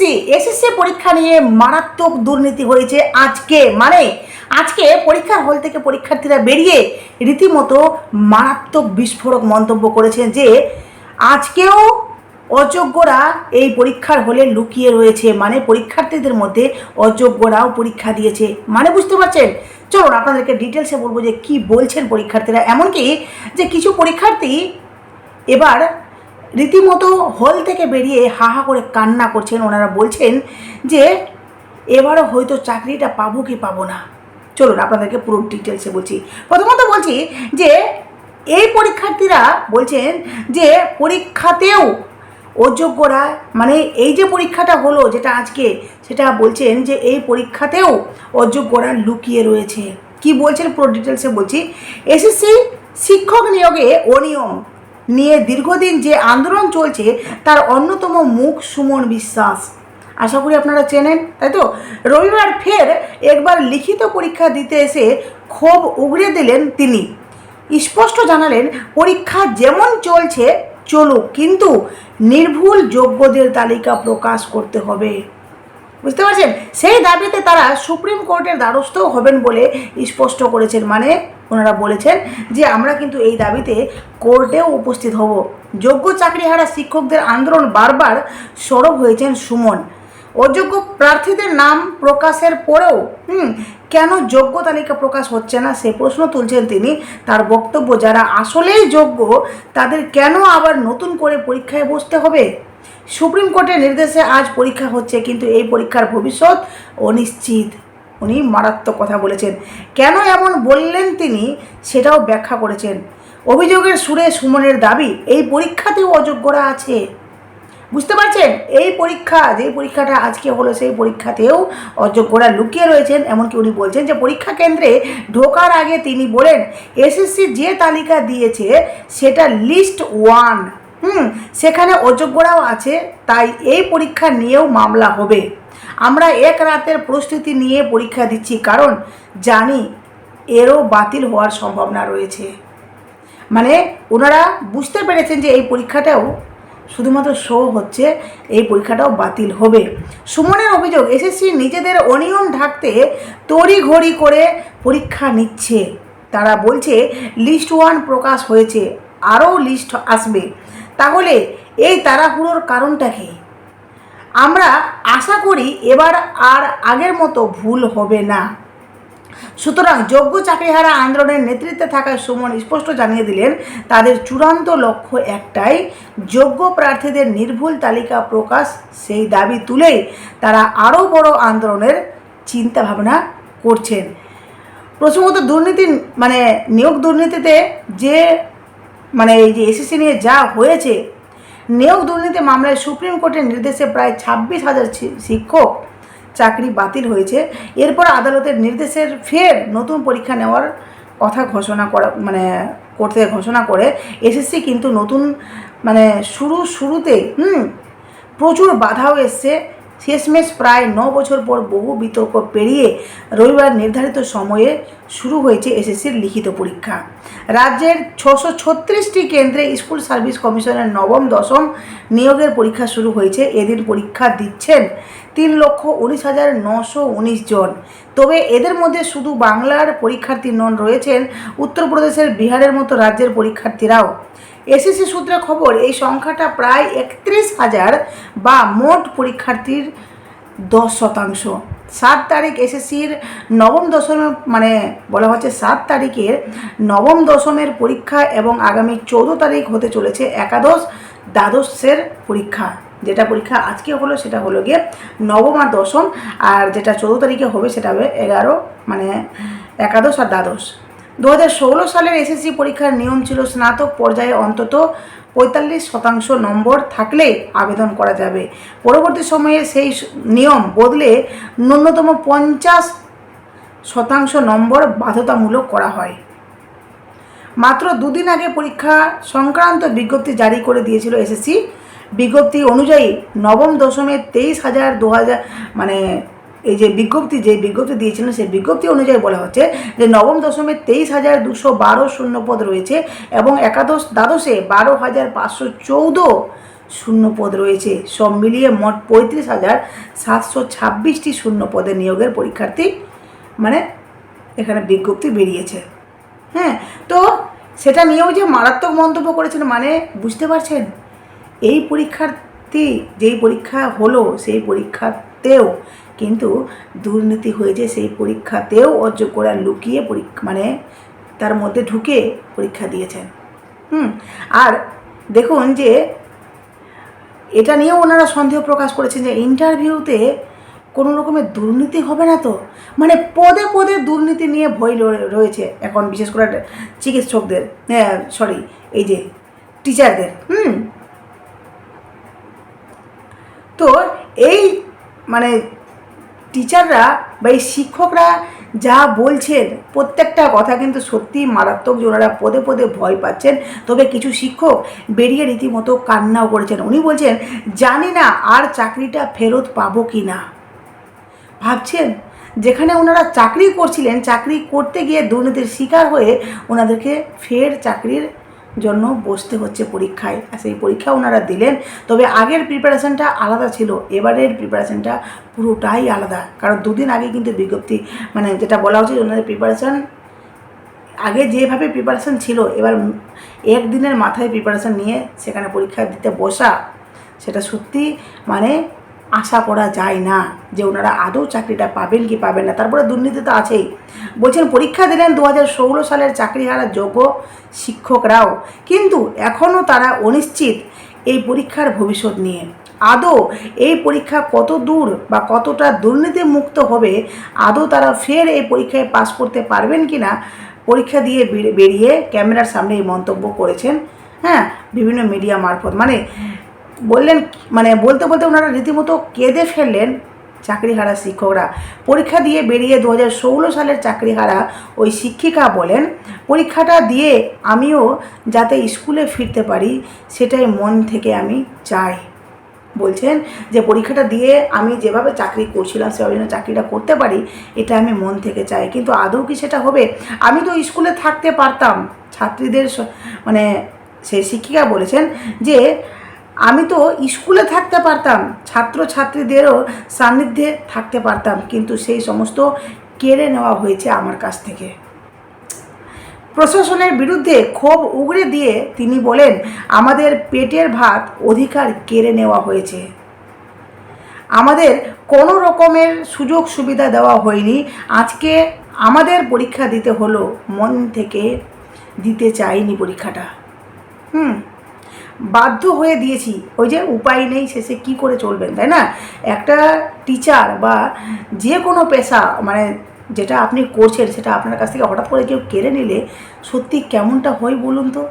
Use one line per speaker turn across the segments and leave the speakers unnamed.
SSC SSC পরীক্ষা নিয়ে মারাত্মক দুর্নীতি হয়েছে আজকে। মানে আজকে পরীক্ষার হল থেকে পরীক্ষার্থীরা বেরিয়ে রীতিমতো মারাত্মক বিস্ফোরক মন্তব্য করেছেন যে, আজকেও অযোগ্যরা এই পরীক্ষার হলে লুকিয়ে রয়েছে। মানে পরীক্ষার্থীদের মধ্যে অযোগ্যরাও পরীক্ষা দিয়েছে। মানে বুঝতে পারছেন? চলুন আপনাদেরকে ডিটেলসে বলব যে কি বলছেন পরীক্ষার্থীরা। এমনকি যে কিছু পরীক্ষার্থী এবার রীতিমতো হল থেকে বেরিয়ে হা হা করে কান্না করছেন ওনারা বলছেন যে, এবারও হয়তো চাকরিটা পাবো কি পাবো না? চলুন, আপনাদেরকে পুরো ডিটেলসে বলছি। প্রথমত বলছি যে, এই পরীক্ষার্থীরা বলছেন যে, পরীক্ষাতেও অযোগ্যরা মানে এই যে পরীক্ষাটা হলো, যেটা আজকে, সেটা বলছেন যে, এই পরীক্ষাতেও অযোগ্যরা লুকিয়ে রয়েছে। কি বলছেন পুরো ডিটেলসে বলছি, এসএসসি শিক্ষক নিয়োগে অনিয়ম নিয়ে দীর্ঘদিন যে আন্দোলন চলছে, তার অন্যতম মুখ সুমন বিশ্বাস। আশা করি আপনারা চেনেন, তাই তো? রবিবার ফের একবার লিখিত পরীক্ষা দিতে এসে ক্ষোভ উগড়ে দিলেন তিনি। স্পষ্ট জানালেন, পরীক্ষা যেমন চলছে, চলুক, কিন্তু নির্ভুল যোগ্যদের তালিকা প্রকাশ করতে হবে। বুঝতে পারছেন? সেই দাবিতে তারা সুপ্রিম কোর্টের দ্বারস্থও হবেন বলে স্পষ্ট করেছেন। মানে ওনারা বলেছেন যে, আমরা কিন্তু এই দাবিতে কোর্টেও উপস্থিত হব। যোগ্য চাকরিহারা শিক্ষকদের আন্দোলন বারবার সরব হয়েছেন সুমন। অযোগ্য প্রার্থীদের নাম প্রকাশের পরেও, হুম, কেন যোগ্য তালিকা প্রকাশ হচ্ছে না? সে প্রশ্ন তুলছেন তিনি। তার বক্তব্য, যারা আসলেই যোগ্য, তাদের কেন আবার নতুন করে পরীক্ষায় বসতে হবে? সুপ্রিম কোর্টের নির্দেশে আজ পরীক্ষা হচ্ছে, কিন্তু এই পরীক্ষার ভবিষ্যৎ অনিশ্চিত। উনি মারাত্মক কথা বলেছেন। কেন এমন বললেন তিনি সেটাও ব্যাখ্যা করেছেন। অভিযোগের সুরে সুমনের দাবি, এই পরীক্ষাতেও অযোগ্যরা আছে। বুঝতে পারছেন? এই পরীক্ষা, যে পরীক্ষাটা আজকে হলো, সেই পরীক্ষাতেও অযোগ্যরা লুকিয়ে রয়েছেন। এমনকি উনি বলছেন যে, পরীক্ষা কেন্দ্রে ঢোকার আগে তিনি বলেন, এসএসসি যে তালিকা দিয়েছে, সেটা লিস্ট ওয়ান। হুম, সেখানে অযোগ্যরাও আছে, তাই এই পরীক্ষা নিয়েও মামলা হবে। আমরা এক রাতের প্রস্তুতি নিয়ে পরীক্ষা দিচ্ছি, কারণ জানি এরও বাতিল হওয়ার সম্ভাবনা রয়েছে। মানে ওনারা বুঝতে পেরেছেন যে এই পরীক্ষাটাও শুধুমাত্র শো হচ্ছে, এই পরীক্ষাটাও বাতিল হবে। সুমনের অভিযোগ, এসএসসি নিজেদের অনিয়ম ঢাকতে তড়িঘড়ি করে পরীক্ষা নিচ্ছে। তারা বলছে, লিস্ট ওয়ান প্রকাশ হয়েছে, আরও লিস্ট আসবে। তাহলে এই তাড়াহুড়োর কারণটা কি আমরা আশা করি এবার আর আগের মতো ভুল হবে না। সুতরাং যোগ্য চাকরিহারা আন্দোলনের নেতৃত্বে থাকা সুমন স্পষ্ট জানিয়ে দিলেন, তাদের চূড়ান্ত লক্ষ্য একটাই, যোগ্য প্রার্থীদের নির্ভুল তালিকা প্রকাশ। সেই দাবি তুলেই তারা আরও বড় আন্দোলনের চিন্তা ভাবনা করছেন। প্রসঙ্গত দুর্নীতি মানে নিয়োগ দুর্নীতিতে যে মানে এই যে এসএসসি নিয়ে যা হয়েছে নিয়োগ দুর্নীতি মামলায় সুপ্রিম কোর্টের নির্দেশে প্রায় ছাব্বিশ হাজার শিক্ষক চাকরি বাতিল হয়েছে। এরপর আদালতের নির্দেশের ফের নতুন পরীক্ষা নেওয়ার কথা ঘোষণা করা মানে করতে ঘোষণা করে এসএসসি কিন্তু নতুন মানে শুরু শুরুতে হুম, প্রচুর বাধাও এসছে। শেষমেশ প্রায় ন বছর পর বহু বিতর্ক পেরিয়ে রবিবার নির্ধারিত সময়ে শুরু হয়েছে এসএসসির লিখিত পরীক্ষা। রাজ্যের ছশো ছত্রিশটি কেন্দ্রে স্কুল সার্ভিস কমিশনের নবম, দশম নিয়োগের পরীক্ষা শুরু হয়েছে। এদিন পরীক্ষা দিচ্ছেন তিন লক্ষ উনিশ হাজার নশো উনিশ জন। তবে এদের মধ্যে শুধু বাংলার পরীক্ষার্থী নন রয়েছেন উত্তরপ্রদেশের বিহারের মতো রাজ্যের পরীক্ষার্থীরাও। এসএসসি সূত্রে খবর, এই সংখ্যাটা প্রায় একত্রিশ হাজার বা মোট পরীক্ষার্থীর দশ শতাংশ। সাত তারিখ এসএসসির নবম দশমে মানে বলা হচ্ছে সাত তারিখের নবম দশমের পরীক্ষা এবং আগামী চৌদ্দ তারিখ হতে চলেছে একাদশ দ্বাদশের পরীক্ষা। যেটা পরীক্ষা আজকে হলো, সেটা হলো গিয়ে নবম আর দশম, আর যেটা চৌদ্দ তারিখে হবে, সেটা হবে এগারো মানে একাদশ আর দ্বাদশ। দু হাজার ষোলো সালের এসএসসি পরীক্ষার নিয়ম ছিল স্নাতক পর্যায়ে অন্তত পঁয়তাল্লিশ শতাংশ নম্বর থাকলে আবেদন করা যাবে। পরবর্তী সময়ে সেই নিয়ম বদলে ন্যূনতম পঞ্চাশ শতাংশ নম্বর বাধ্যতামূলক করা হয়। মাত্র দুদিন আগে পরীক্ষা সংক্রান্ত বিজ্ঞপ্তি জারি করে দিয়েছিল এসএসসি। বিজ্ঞপ্তি অনুযায়ী নবম দশমের তেইশ হাজার দু হাজার মানে এই যে বিজ্ঞপ্তি যে বিজ্ঞপ্তি দিয়েছিলেন সেই বিজ্ঞপ্তি অনুযায়ী বলা হচ্ছে যে নবম দশমের তেইশ হাজার দুশো বারো শূন্যপদ রয়েছে এবং একাদশ দ্বাদশে বারো হাজার পাঁচশো চৌদ্দ শূন্য পদ রয়েছে। সব মিলিয়ে মোট পঁয়ত্রিশ হাজার সাতশো ছাব্বিশটি শূন্য পদে নিয়োগের পরীক্ষার্থী মানে এখানে বিজ্ঞপ্তি বেরিয়েছে। হ্যাঁ তো সেটা নিয়েও যে মারাত্মক মন্তব্য করেছেন মানে বুঝতে পারছেন? এই পরীক্ষার্থী, যেই পরীক্ষা হলো, সেই পরীক্ষাতেও কিন্তু দুর্নীতি হয়েছে সেই পরীক্ষাতেও অযোগ্যরা লুকিয়ে পরীক্ষা মানে তার মধ্যে ঢুকে পরীক্ষা দিয়েছেন। হুম, আর দেখুন যে এটা নিয়েও ওনারা সন্দেহ প্রকাশ করেছেন যে ইন্টারভিউতে কোনো রকমের দুর্নীতি হবে না তো? মানে পদে পদে দুর্নীতি নিয়ে ভয় রয়ে- রয়েছে এখন বিশেষ করে চিকিৎসকদের হ্যাঁ সরি এই যে টিচারদের হুম। তো এই মানে টিচাররা বা এই শিক্ষকরা যা বলছেন, প্রত্যেকটা কথা কিন্তু সত্যি মারাত্মক যে ওনারা পদে পদে ভয় পাচ্ছেন। তবে কিছু শিক্ষক বেরিয়ে রীতিমতো কান্নাও করেছেন। উনি বলছেন, জানি না আর চাকরিটা ফেরত পাবো কি না। ভাবছেন, যেখানে ওনারা চাকরি করছিলেন, চাকরি করতে গিয়ে দুর্নীতির শিকার হয়ে ওনাদেরকে ফের চাকরির জন্য বসতে হচ্ছে পরীক্ষায়। আর সেই পরীক্ষা ওনারা দিলেন, তবে আগের প্রিপারেশনটা আলাদা ছিল। এবারের প্রিপারেশনটা পুরোটাই আলাদা। কারণ দুদিন আগে কিন্তু বিজ্ঞপ্তি মানে যেটা বলা উচিত ওনাদের প্রিপারেশন আগে যেভাবে প্রিপারেশন ছিল, এবার একদিনের মাথায় প্রিপারেশন নিয়ে সেখানে পরীক্ষা দিতে বসা, সেটা সত্যি মানে আশা করা যায় না যে ওনারা আদৌ চাকরিটা পাবেন কি পাবেন না। তারপরে দুর্নীতি তো আছেই। বলছেন, পরীক্ষা দিলেন দু হাজার ষোলো সালের চাকরি হারা যোগ্য শিক্ষকরাও। কিন্তু এখনও তারা অনিশ্চিত এই পরীক্ষার ভবিষ্যৎ নিয়ে। আদৌ এই পরীক্ষা কত দূর বা কতটা দুর্নীতি মুক্ত হবে, আদৌ তারা ফের এই পরীক্ষায় পাশ করতে পারবেন কি না, পরীক্ষা দিয়ে বেরিয়ে ক্যামেরার সামনে এই মন্তব্য করেছেন হ্যাঁ বিভিন্ন মিডিয়া মারফত। মানে বললেন মানে বলতে বলতে ওনারা রীতিমতো কেঁদে ফেললেন চাকরিহারা শিক্ষকরা। পরীক্ষা দিয়ে বেরিয়ে দু হাজার ষোলো সালের চাকরিহারা ওই শিক্ষিকা বলেন, পরীক্ষাটা দিয়ে আমিও যাতে স্কুলে ফিরতে পারি, সেটাই মন থেকে আমি চাই। বলছেন যে, পরীক্ষাটা দিয়ে আমি যেভাবে চাকরি করছিলাম, সেভাবে যেন চাকরিটা করতে পারি, এটা আমি মন থেকে চাই। কিন্তু আদৌ কি সেটা হবে? আমি তো স্কুলে থাকতে পারতাম। ছাত্রীদের মানে সেই শিক্ষিকা বলেছেন যে আমি তো স্কুলে থাকতে পারতাম ছাত্র ছাত্রীদেরও সান্নিধ্যে থাকতে পারতাম, কিন্তু সেই সমস্ত কেড়ে নেওয়া হয়েছে আমার কাছ থেকে। প্রশাসনের বিরুদ্ধে ক্ষোভ উগড়ে দিয়ে তিনি বলেন, আমাদের পেটের ভাত অধিকার কেড়ে নেওয়া হয়েছে। আমাদের কোনো রকমের সুযোগ সুবিধা দেওয়া হয়নি। আজকে আমাদের পরীক্ষা দিতে হলো। মন থেকে দিতে চাইনি পরীক্ষাটা। হুম। বাধ্য হয়ে দিয়েছি। ওই যে উপায় নেই, শেষে কি করে চলবেন, তাই না? একটা টিচার বা যে কোনো পেশা মানে যেটা আপনি করছেন, সেটা আপনার কাছ থেকে হঠাৎ করে কেউ কেড়ে নিলে সত্যি কেমনটা হয় বলুন তো?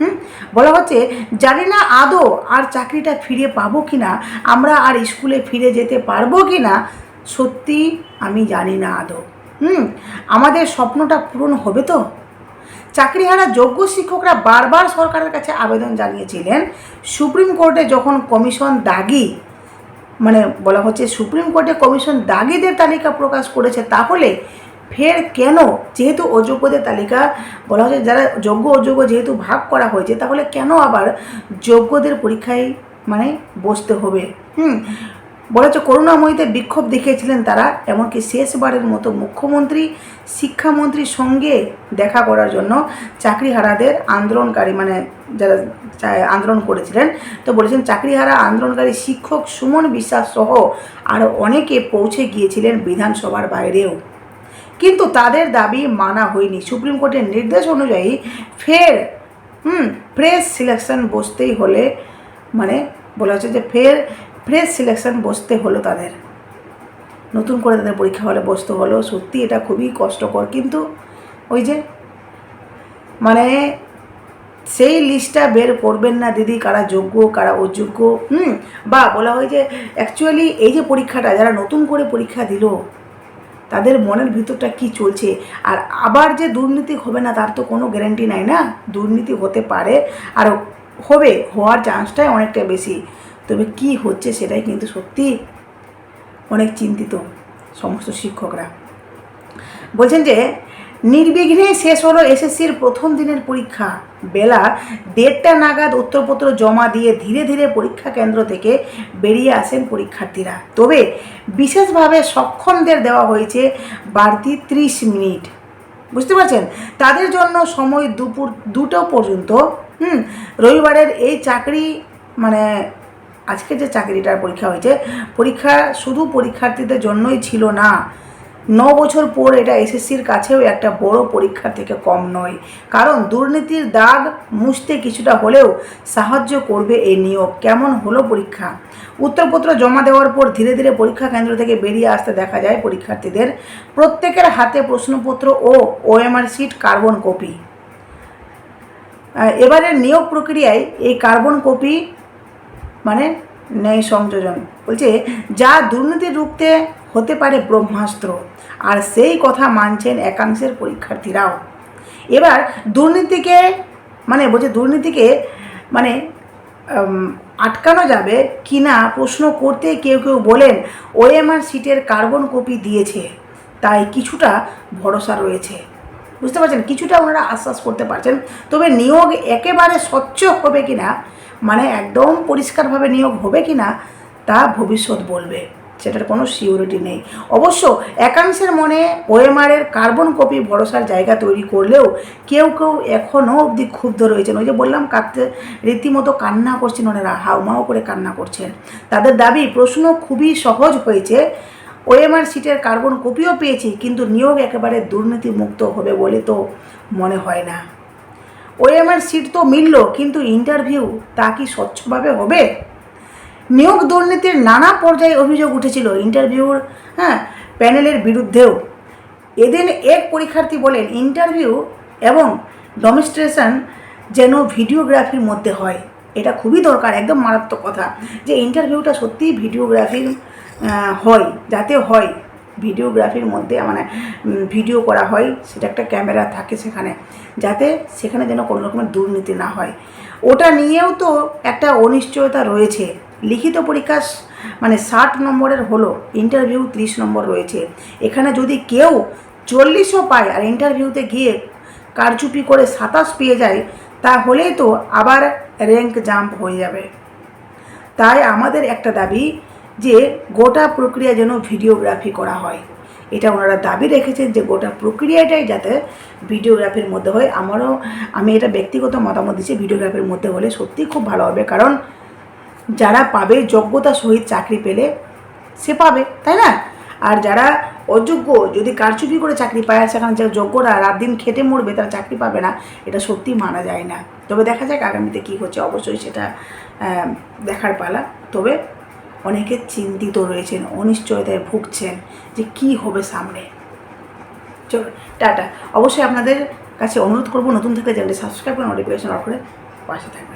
হুম? বলা হচ্ছে, জানি না আদৌ আর চাকরিটা ফিরে পাবো কি না আমরা আর স্কুলে ফিরে যেতে পারব কি না সত্যি আমি জানি না আদৌ। হুম? আমাদের স্বপ্নটা পূরণ হবে তো? চাকরিহারা যোগ্য শিক্ষকরা বারবার সরকারের কাছে আবেদন জানিয়েছিলেন। সুপ্রিম কোর্টে যখন কমিশন দাগি মানে বলা হচ্ছে সুপ্রিম কোর্টে কমিশন দাগিদের তালিকা প্রকাশ করেছে তাহলে ফের কেন? যেহেতু অযোগ্যদের তালিকা, বলা হচ্ছে যারা যোগ্য অযোগ্য যেহেতু ভাগ করা হয়েছে, তাহলে কেন আবার যোগ্যদের পরীক্ষায় মানে বসতে হবে? হুম বলা হচ্ছে করুণাময়ীতে বিক্ষোভ দেখিয়েছিলেন তারা। এমনকি শেষবারের মতো মুখ্যমন্ত্রী, শিক্ষামন্ত্রীর সঙ্গে দেখা করার জন্য চাকরিহারাদের আন্দোলনকারী মানে যারা আন্দোলন করেছিলেন। তো বলেছেন, চাকরিহারা আন্দোলনকারী শিক্ষক সুমন বিশ্বাস সহ আরও অনেকে পৌঁছে গিয়েছিলেন বিধানসভার বাইরেও। কিন্তু তাদের দাবি মানা হয়নি। সুপ্রিম কোর্টের নির্দেশ অনুযায়ী ফের, হুম প্রেস সিলেকশন বসতেই হলে মানে বলা হচ্ছে যে ফের প্রেস সিলেকশন বসতে হলো তাদের। নতুন করে তাদের পরীক্ষা হলে বসতে হলো। সত্যি এটা খুবই কষ্টকর। কিন্তু ওই যে মানে সেই লিস্টটা বের করবেন না দিদি। কারা যোগ্য, কারা অযোগ্য। হুম, বা বলা হয় যে অ্যাকচুয়ালি এই যে পরীক্ষাটা, যারা নতুন করে পরীক্ষা দিল, তাদের মনের ভিতরটা কি চলছে? আর আবার যে দুর্নীতি হবে না, তার তো কোনো গ্যারান্টি নাই না? দুর্নীতি হতে পারে। আর হবে, হওয়ার চান্সটাই অনেকটা বেশি। তবে কি হচ্ছে সেটাই কিন্তু সত্যি অনেক চিন্তিত সমস্ত শিক্ষকরা। বলছেন যে, নির্বিঘ্নে শেষ হলো এসএসসির প্রথম দিনের পরীক্ষা। বেলা দেড়টা নাগাদ উত্তরপত্র জমা দিয়ে ধীরে ধীরে পরীক্ষা কেন্দ্র থেকে বেরিয়ে আসেন পরীক্ষার্থীরা। তবে বিশেষভাবে সক্ষমদের দেওয়া হয়েছে বাড়তি ত্রিশ মিনিট। বুঝতে পারছেন? তাদের জন্য সময় দুপুর দুটো পর্যন্ত, হুম, রবিবারের এই চাকরি মানে আজকে যে চাকরিটার পরীক্ষা হয়েছে, পরীক্ষা শুধু পরীক্ষার্থীদের জন্যই ছিল না, ন বছর পর এটা এসএসসির কাছেও একটা বড় পরীক্ষার থেকে কম নয়। কারণ দুর্নীতির দাগ মুছতে কিছুটা হলেও সাহায্য করবে এই নিয়োগ। কেমন হলো পরীক্ষা? উত্তরপত্র জমা দেওয়ার পর ধীরে ধীরে পরীক্ষা কেন্দ্র থেকে বেরিয়ে আসতে দেখা যায় পরীক্ষার্থীদের। প্রত্যেকের হাতে প্রশ্নপত্র ও ওএমআর সিট কার্বন কপি। এবারের নিয়োগ প্রক্রিয়ায় এই কার্বন কপি মানে ন্যায় সংযোজন। বলছে, যা দুর্নীতি রুখতে হতে পারে ব্রহ্মাস্ত্র, আর সেই কথা মানছেন একাংশের পরীক্ষার্থীরাও। এবার দুর্নীতিকে মানে বলছে দুর্নীতিকে মানে আটকানো যাবে কি না প্রশ্ন করতে কেউ কেউ বলেন, ওএমআর সিটের কার্বন কপি দিয়েছে, তাই কিছুটা ভরসা রয়েছে। বুঝতে পারছেন? কিছুটা ওনারা আশ্বাস করতে পারছেন। তবে নিয়োগ একেবারে স্বচ্ছ হবে কি না মানে একদম পরিষ্কারভাবে নিয়োগ হবে কি না তা ভবিষ্যৎ বলবে। সেটার কোনো সিউরিটি নেই। অবশ্য একাংশের মনে ওএমআরের কার্বন কপি ভরসার জায়গা তৈরি করলেও কেউ কেউ এখনও অবধি ক্ষুব্ধ রয়েছেন। ওই যে বললাম, কাঁদতে রীতিমতো কান্না করছেন ওনারা হাউমাউ করে কান্না করছেন। তাদের দাবি, প্রশ্ন খুবই সহজ হয়েছে ওএমআর সিটের কার্বন কপিও পেয়েছি, কিন্তু নিয়োগ একেবারে দুর্নীতিমুক্ত হবে বলে তো মনে হয় না। ওএমআর সিট তো মিলল, কিন্তু ইন্টারভিউ তা কি স্বচ্ছভাবে হবে? নিয়োগ দুর্নীতির নানা পর্যায়ে অভিযোগ উঠেছিল ইন্টারভিউর হ্যাঁ প্যানেলের বিরুদ্ধেও। এদিন এক পরীক্ষার্থী বলেন, ইন্টারভিউ এবং ডেমনস্ট্রেশন যেন ভিডিওগ্রাফির মধ্যে হয়। এটা খুবই দরকার, একদম মারাত্মক কথা, যে ইন্টারভিউটা সত্যিই ভিডিওগ্রাফির হয়, যাতে হয়। ভিডিওগ্রাফির মধ্যে মানে ভিডিও করা হয়, সেটা একটা ক্যামেরা থাকে সেখানে, যাতে সেখানে যেন কোনো রকমের দুর্নীতি না হয়। ওটা নিয়েও তো একটা অনিশ্চয়তা রয়েছে। লিখিত পরীক্ষা মানে ষাট নম্বরের হলো ইন্টারভিউ ত্রিশ নম্বর রয়েছে। এখানে যদি কেউ চল্লিশও পায় আর ইন্টারভিউতে গিয়ে কারচুপি করে সাতাশ পেয়ে যায়, তাহলেই তো আবার র্যাঙ্ক জাম্প হয়ে যাবে। তাই আমাদের একটা দাবি যে গোটা প্রক্রিয়া যেন ভিডিওগ্রাফি করা হয়। এটা ওনারা দাবি রেখেছেন যে গোটা প্রক্রিয়াটাই যাতে ভিডিওগ্রাফির মধ্যে হয়। আমারও, আমি এটা ব্যক্তিগত মতামত দিচ্ছি, ভিডিওগ্রাফির মধ্যে হলে সত্যিই খুব ভালো হবে। কারণ যারা পাবে, যোগ্যতা সহিত চাকরি পেলে সে পাবে, তাই না? আর যারা অযোগ্য, যদি কারচুপি করে চাকরি পায় আর সেখানে যে যোগ্যরা রাত দিন খেটে মরবে, তারা চাকরি পাবে না, এটা সত্যি মানা যায় না। তবে দেখা যাক আগামীতে কী হচ্ছে। অবশ্যই সেটা দেখার পালা। তবে অনেকে চিন্তিত রয়েছেন, অনিশ্চয়তায় ভুগছেন যে কি হবে সামনে। চলো, টাটা। অবশ্যই আপনাদের কাছে অনুরোধ করব নতুন থেকে চ্যানেলটি সাবস্ক্রাইব করে নোটিফিকেশন অফ করে পাশে থাকবেন।